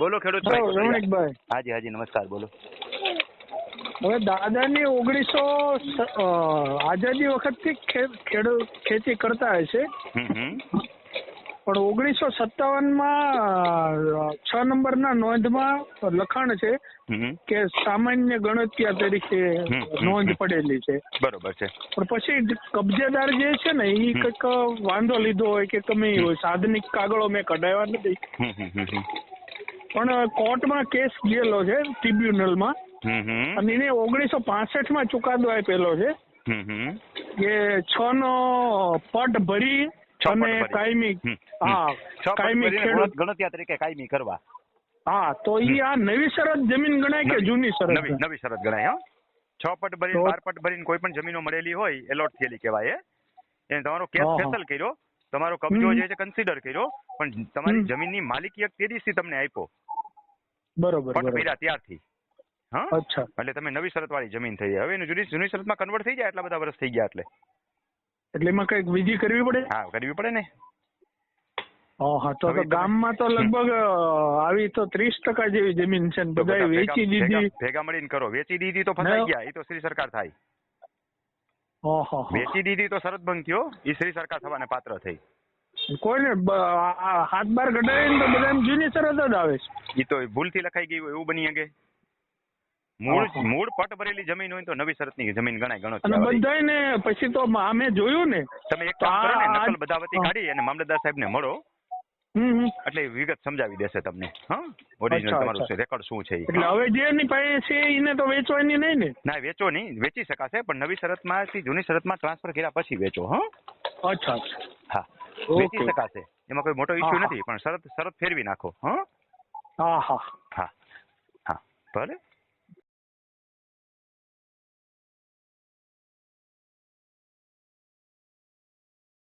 બોલો ખેડૂત હલો ભાઈ. હાજી હાજી નમસ્કાર બોલો. હવે દાદાની ઓગણીસો આઝાદી વખતથી ખેડૂત ખેતી કરતા હશે પણ ઓગણીસો સત્તાવનમાં છ નંબરના નોંધમાં લખાણ છે કે સામાન્ય ગણતરીયા તરીકે નોંધ પડેલી છે. બરોબર છે. પણ પછી કબજેદાર જે છે ને એ. કંઈક વાંધો લીધો હોય કે હોય સાધનિક કાગળો મેં કઢાવ્યા નથી. પણ કોર્ટમાં કેસ ગયેલો છે ટ્રિબ્યુનલમાં અને એને ઓગણીસો પાસઠમાં ચુકાદો આપેલો છે. કે છ નો પટ ભરી અને કાયમી. હા કાયમી ખેડૂત ગણત- તરીકે કાયમી કરવા. હા તો ઈ આ નવી શરત જમીન ગણાય કે જૂની શરત? નવી નવી શરત ગણાય હા. છ પટ ભરી બાર પટ ભરીને કોઈ પણ જમીનો મળેલી હોય એલોટ થયેલી કહેવાય એ એને તમારો કેસ. ફેસલ કર્યો તમારો કબજો જે છે કન્સિડર કર્યો પણ તમારી. જમીનની માલિકી એક તે દિવસથી તમને આપ્યો. બરોબર પટ ત્યારથી. હા? અચ્છા. એટલે તમે નવી શરત વાળી જમીન થઈ હવે એનું જૂની જૂની શરતમાં કન્વર્ટ થઈ જાય એટલા બધા વર્ષ થઈ ગયા એટલે. એટલે એમાં કંઈક વિધિ કરવી પડે? હા કરવી પડે ને. હા તો ગામમાં તો લગભગ આવી તો ત્રીસ ટકા જેવી જમીન છે ને બધા વેચી દીધી. ભેગા મળીને કરો. વેચી દીધી તો ફસાઈ ગયા એ તો શ્રી સરકાર થાય. વેચી દીધી તો શરત ભંગ થયો એ શ્રી સરકાર થવાને પાત્ર થઈ. કોઈને હાથ બાર કઢાવીને તો બધા જૂની શરત જ આવે છે. એ તો ભૂલથી લખાઈ ગઈ હોય એવું બની શકે. મૂળ. મૂળ પટ ભરેલી જમીન હોય તો નવી શરતની જમીન ગણાય ગણો અને બધાયને પછી તો અમે જોયું ને. તમે એક કામ કરો ને નકલ બધાવતી કાઢી અને મામલતદાર સાહેબને મળો. એટલે વિગત સમજાવી દેશે તમને હા? ઓરિજિનલ તમારું રેકોર્ડ શું છે એટલે હવે જે એની પાસે છે એને તો વેચવાની નહીં ને. ના વેચો નહીં વેચી શકાશે પણ નવી શરતમાંથી જૂની શરતમાં ટ્રાન્સફર કર્યા પછી વેચો હા? અચ્છા. વેચી શકાશે. એમાં કોઈ મોટો ઇશ્યુ નથી પણ શરત શરત ફેરવી નાખો હા હા. હા. હા. ભલે.